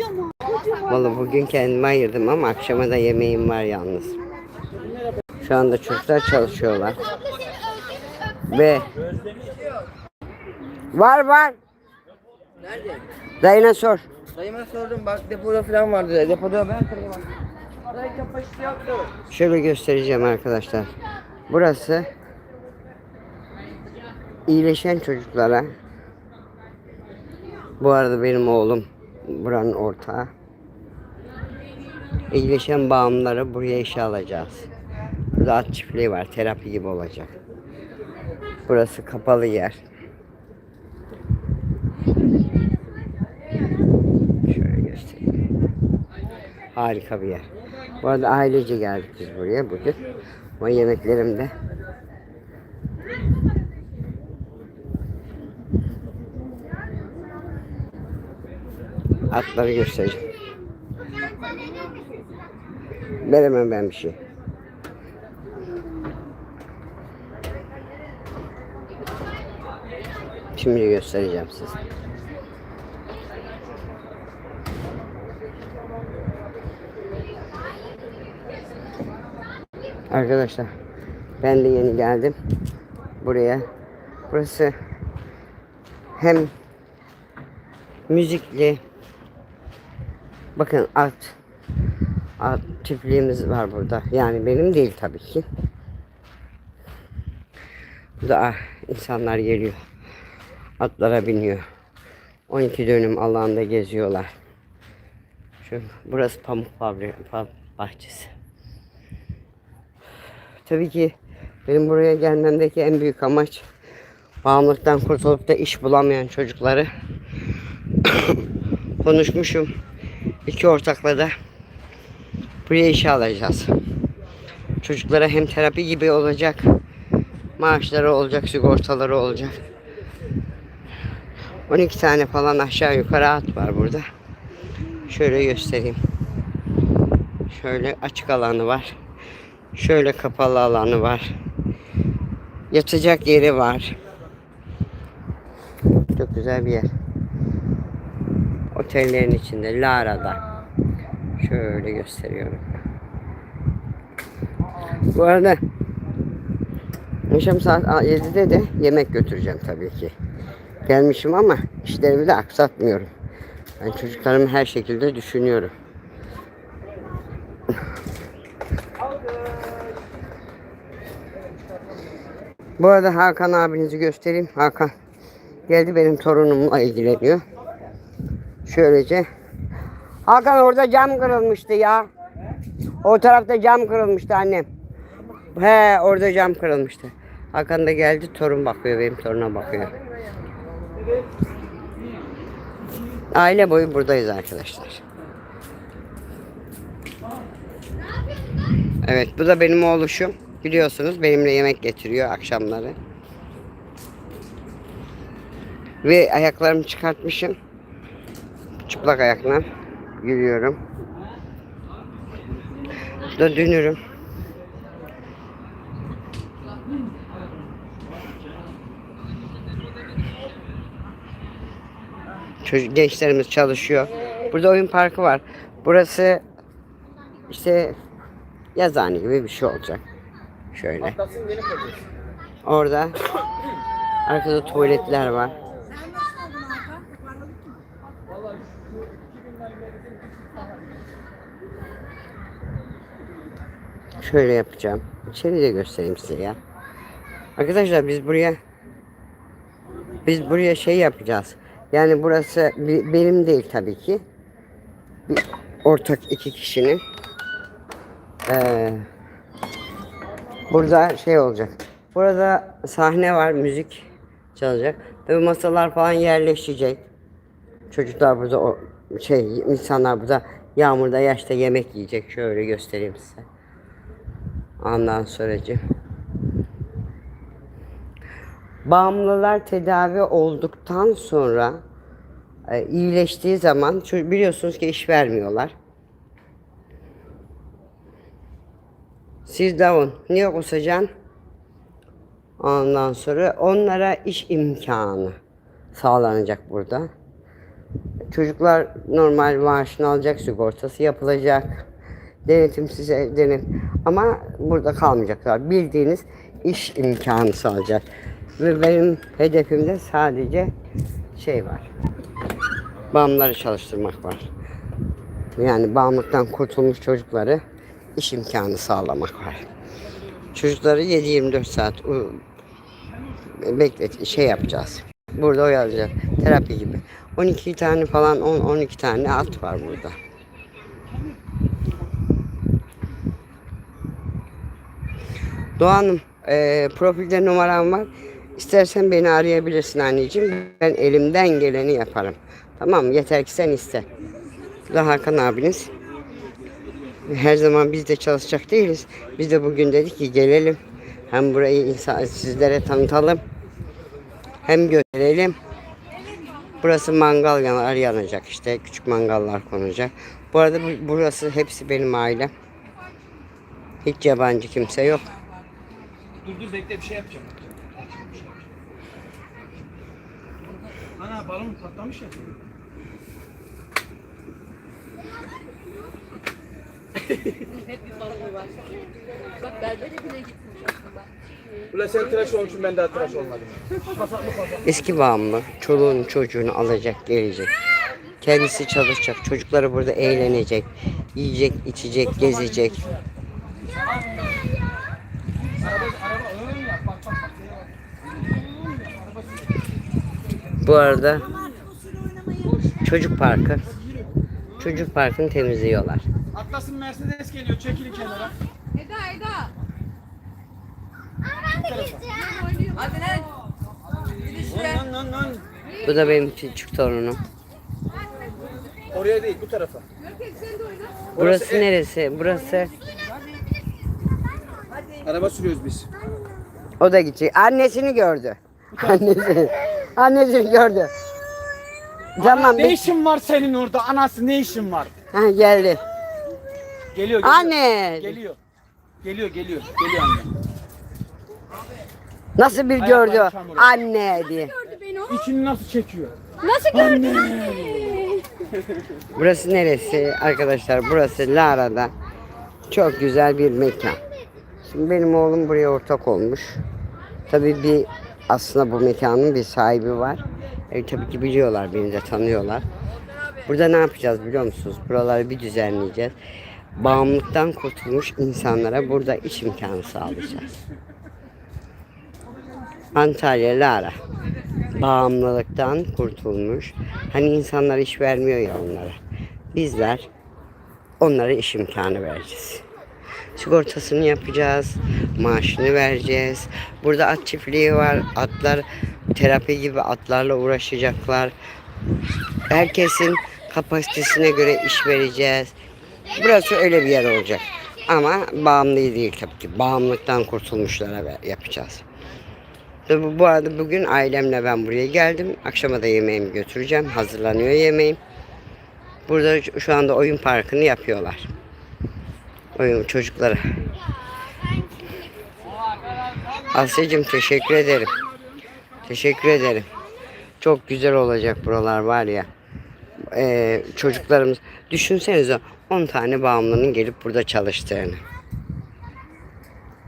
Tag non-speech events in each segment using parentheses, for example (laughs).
Kocaman. Vallahi bugün kendime ayırdım ama akşama da yemeğim var yalnız. Şu anda çocuklar çalışıyorlar. Ve var var. Nerede? Dayına sor. Dayıma sordum bak depoda falan vardı. Depoda ben kırayım. Dayı kapasite yoktu. Şöyle göstereceğim arkadaşlar. Burası iyileşen çocuklara bu arada benim oğlum buranın ortağı. İyileşen bağımları buraya işe alacağız. Burada at çiftliği var. Terapi gibi olacak. Burası kapalı yer. Şöyle göstereyim. Harika bir yer. Bu arada ailece geldik biz buraya bugün. Ama yemeklerim de atları göstereceğim. Veremem ben bir şey. Şimdi göstereceğim size. Arkadaşlar ben de yeni geldim buraya. Burası hem müzikli bakın at at çiftliğimiz var burada. Yani benim değil tabii ki. Burada ah, insanlar geliyor. Atlara biniyor. 12 dönüm alanda geziyorlar. Şu, burası pamuk fabrika bahçesi. Tabii ki benim buraya gelmemdeki en büyük amaç bağımlılıktan kurtulup da iş bulamayan çocukları (coughs) konuşmuşum. İki ortakla da buraya işe alacağız. Çocuklara hem terapi gibi olacak, maaşları olacak, sigortaları olacak. 12 tane falan aşağı yukarı at var burada. Şöyle göstereyim. Şöyle açık alanı var. Şöyle kapalı alanı var. Yatacak yeri var. Çok güzel bir yer. Otellerin içinde Lara'da. Şöyle gösteriyorum. Bu arada akşam saat 7'de de yemek götüreceğim tabii ki. Gelmişim ama işlerimi de aksatmıyorum. Ben çocuklarımı her şekilde düşünüyorum. Bu arada Hakan abinizi göstereyim. Hakan geldi benim torunumla ilgileniyor. Şöylece. Hakan orada cam kırılmıştı ya. O tarafta cam kırılmıştı annem. He orada cam kırılmıştı. Hakan da geldi torun bakıyor benim toruna bakıyor. Aile boyu buradayız arkadaşlar. Evet bu da benim oğluşum. Biliyorsunuz benimle yemek getiriyor akşamları. Ve ayaklarımı çıkartmışım. Çıplak ayakla yürüyorum. Bu Da dönürüm. Çocuk gençlerimiz çalışıyor. Burada oyun parkı var. Burası işte yazıhane gibi bir şey olacak. Şöyle. Orada arkada tuvaletler var. Şöyle yapacağım. İçeri de göstereyim size ya. Arkadaşlar biz buraya biz buraya şey yapacağız. Yani burası benim değil tabii ki. Bir ortak iki kişinin. Ee, burada şey olacak. Burada sahne var, müzik çalacak. Tabii masalar falan yerleşecek. Çocuklar burada o şey insanlar burada yağmurda yaşta yemek yiyecek. Şöyle göstereyim size. Ondan sonracı. Bağımlılar tedavi olduktan sonra e, iyileştiği zaman biliyorsunuz ki iş vermiyorlar. Siz davun. Niye kusacaksın? Ondan sonra onlara iş imkanı sağlanacak burada. Çocuklar normal maaşını alacak, sigortası yapılacak. Denetim size denet. Ama burada kalmayacaklar. Bildiğiniz iş imkanı sağlayacak. Ve benim hedefimde sadece şey var. Bağımları çalıştırmak var. Yani bağımlılıktan kurtulmuş çocukları iş imkanı sağlamak var. Çocukları 7-24 saat beklet şey yapacağız. Burada oyalayacağız. Terapi gibi. 12 tane falan 10-12 tane at var burada. Doğan'ım e, profilde numaram var. İstersen beni arayabilirsin anneciğim. Ben elimden geleni yaparım. Tamam? Yeter ki sen iste. Bu da Hakan abiniz. Her zaman biz de çalışacak değiliz. Biz de bugün dedik ki gelelim. Hem burayı insan, sizlere tanıtalım. Hem gösterelim. Burası mangal yanar yanacak işte. Küçük mangallar konacak. Bu arada bu- burası hepsi benim ailem. Hiç yabancı kimse yok. Dur dur bekle bir şey yapacağım. Ana balon patlamış ya. Bak berbere bile gitmiş aslında. Ulan sen tıraş olmuşsun ben daha tıraş olmadım. Eski bağımlı çoluğunu çocuğunu alacak gelecek. Kendisi çalışacak. Çocukları burada eğlenecek. Yiyecek, içecek, gezecek. Bu arada çocuk parkı. Çocuk parkını temizliyorlar. Atlas'ın Mercedes geliyor çekilin kenara. Eda Eda. Hadi lan. Lan lan lan lan. Bu da benim küçük torunum. Oraya değil bu tarafa. Burası neresi? Burası. Araba sürüyoruz biz. O da gidecek. Annesini gördü. Annesini. (laughs) Annesini gördü. Tamam. Ne bir- işin var senin orada anası ne işin var? Ha, geldi. Geliyor geliyor. Anne. Geliyor. Geliyor geliyor. Geliyor anne. Nasıl bir Ayakları gördü? çamur. Anne diye. İçini nasıl çekiyor? Nasıl gördün anne? (laughs) Burası neresi arkadaşlar? Burası Lara'da. Çok güzel bir mekan. Şimdi benim oğlum buraya ortak olmuş. Tabii bir aslında bu mekanın bir sahibi var. E, tabii ki biliyorlar beni de tanıyorlar. Burada ne yapacağız biliyor musunuz? Buraları bir düzenleyeceğiz. Bağımlılıktan kurtulmuş insanlara burada iş imkanı sağlayacağız. Antalya Lara. Bağımlılıktan kurtulmuş. Hani insanlar iş vermiyor ya onlara. Bizler onlara iş imkanı vereceğiz. Sigortasını yapacağız. Maaşını vereceğiz. Burada at çiftliği var. Atlar terapi gibi atlarla uğraşacaklar. Herkesin kapasitesine göre iş vereceğiz. Burası öyle bir yer olacak. Ama bağımlı değil tabii ki. Bağımlılıktan kurtulmuşlara yapacağız. Bu, arada bugün ailemle ben buraya geldim. Akşama da yemeğimi götüreceğim. Hazırlanıyor yemeğim. Burada şu anda oyun parkını yapıyorlar. Oyun çocuklara. Asya'cığım teşekkür ederim. Teşekkür ederim. Çok güzel olacak buralar var ya. Ee, çocuklarımız düşünsenize 10 tane bağımlının gelip burada çalıştığını.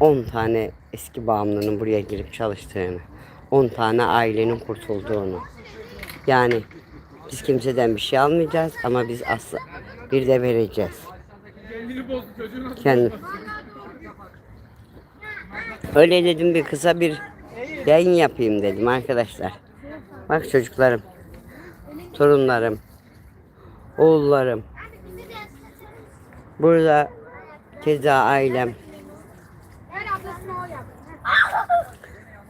10 tane eski bağımlının buraya girip çalıştığını. 10 tane ailenin kurtulduğunu. Yani biz kimseden bir şey almayacağız ama biz asla bir de vereceğiz. Kendi. Öyle dedim bir kısa bir yayın yapayım dedim arkadaşlar. Bak çocuklarım, torunlarım, oğullarım. Burada keza ailem.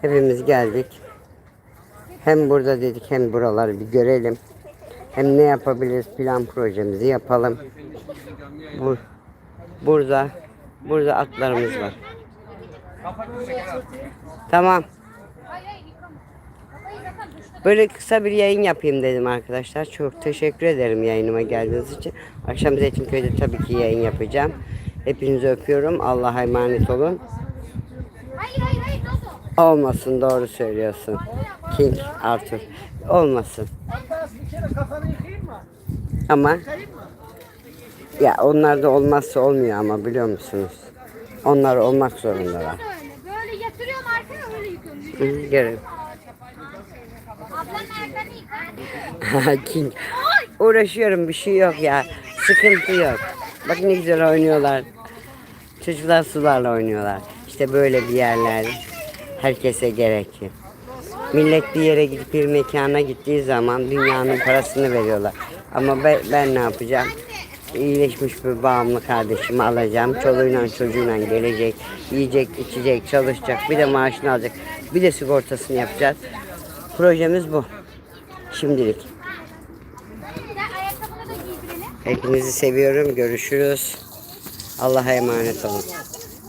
Hepimiz geldik. Hem burada dedik hem buraları bir görelim. Hem ne yapabiliriz plan projemizi yapalım. Bu, burada burada atlarımız var. Tamam. Böyle kısa bir yayın yapayım dedim arkadaşlar. Çok teşekkür ederim yayınıma geldiğiniz için. Akşam Zeytinköy'de tabii ki yayın yapacağım. Hepinizi öpüyorum. Allah'a emanet olun. Olmasın doğru söylüyorsun. King Arthur. Olmasın. Ama ya onlar da olmazsa olmuyor ama biliyor musunuz? Onlar olmak zorundalar. Öyle. Böyle yatırıyorum arkaya öyle yıkıyorum. Yıkar. (laughs) King. Uğraşıyorum bir şey yok ya. Sıkıntı yok. Bak ne güzel oynuyorlar. Çocuklar sularla oynuyorlar. İşte böyle bir yerler herkese gerekiyor. Millet bir yere gidip bir mekana gittiği zaman dünyanın parasını veriyorlar. Ama ben, ben ne yapacağım? İyileşmiş bir bağımlı kardeşimi alacağım. Çoluğuyla çocuğuyla gelecek. Yiyecek, içecek, çalışacak. Bir de maaşını alacak. Bir de sigortasını yapacağız. Projemiz bu. Şimdilik. Hepinizi seviyorum. Görüşürüz. Allah'a emanet olun.